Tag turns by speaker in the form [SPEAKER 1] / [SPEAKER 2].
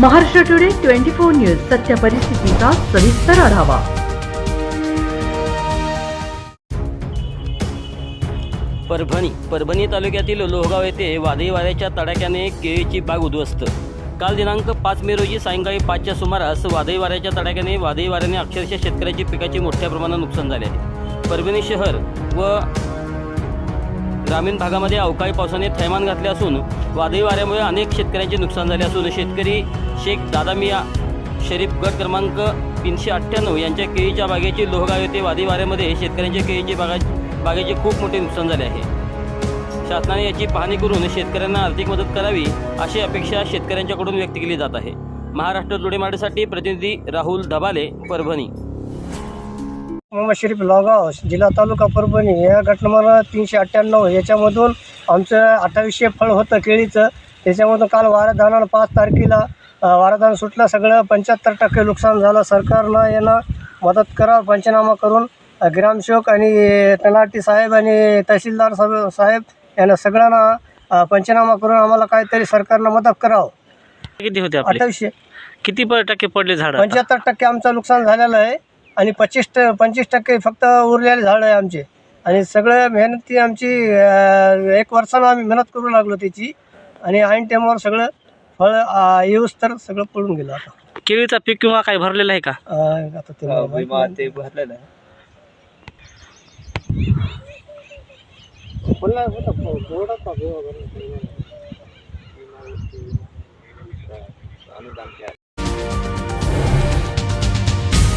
[SPEAKER 1] Maharashtra today twenty four news सत्य परिस्थितीचा सविस्तर आढावा.
[SPEAKER 2] परभणी परभणी तालुक्यातील लोहगाव येथे वादळी वाऱ्याच्या तडाख्याने केळीची बाग उद्ध्वस्त. काल दिनांक पाच मे रोजी सायंकाळी पाचच्या सुमारास वादळी वाऱ्याच्या तडाख्याने वादळी वाऱ्याने अक्षरशः शेतकऱ्याची पिकाची मोठ्या प्रमाणात नुकसान झाले आहे. परभणी शहर व ग्रामीण भागामध्ये अवकाळी पावसाने थैमान घातले असून वादळी वाऱ्यामुळे अनेक शेतकऱ्यांचे नुकसान झाले असून शेतकरी शेख दादामिया शरीफ गट क्रमांक तीनशे अठ्ठ्याण्णव यांच्या केळीच्या बागेची लोहगाव येथे वादळी वाऱ्यामध्ये शेतकऱ्यांच्या केळीची बागा बागेचे खूप मोठे नुकसान झाले आहे. शासनाने याची पाहणी करून शेतकऱ्यांना आर्थिक मदत करावी अशी अपेक्षा शेतकऱ्यांच्याकडून व्यक्त केली जात आहे. महाराष्ट्र जुडेमाडीसाठी प्रतिनिधी राहुल धबाले परभणी.
[SPEAKER 3] मोहम्मद शरीफ लॉगाव जिल्हा तालुका परभणी. या नंबर तीनशे अठ्ठ्याण्णव याच्यामधून आमचं अठ्ठावीसशे फळ होतं केळीचं. त्याच्यामधून काल वाराधानानं पाच तारखेला वाराधान सुटलं. सगळं पंच्याहत्तर टक्के नुकसान झालं. सरकारनं यांना मदत करा पंचनामा करून ग्रामसेवक आणि तलाठी साहेब आणि तहसीलदार साहेब साहेब यांना सगळ्यांना पंचनामा करून आम्हाला काहीतरी सरकारनं मदत करावं.
[SPEAKER 4] किती होते
[SPEAKER 3] अठ्ठावीसशे.
[SPEAKER 4] किती टक्के पडले झाड
[SPEAKER 3] पंच्याहत्तर टक्के आमचं नुकसान झालेलं आहे. आणि पच्चीस ट पंचवीस टक्के फक्त उरलेले झाडं आहे आमचे. आणि सगळं मेहनती आमची अं, एक वर्षानं आम्ही मेहनत करू लागलो त्याची. आणि ऐन टाईमावर सगळं फळ येऊस तर सगळं पडून गेलं आता.
[SPEAKER 4] केळीचा पीक किंवा काय भरलेला आहे का?
[SPEAKER 3] अं, आता ते मला माहीत नाही.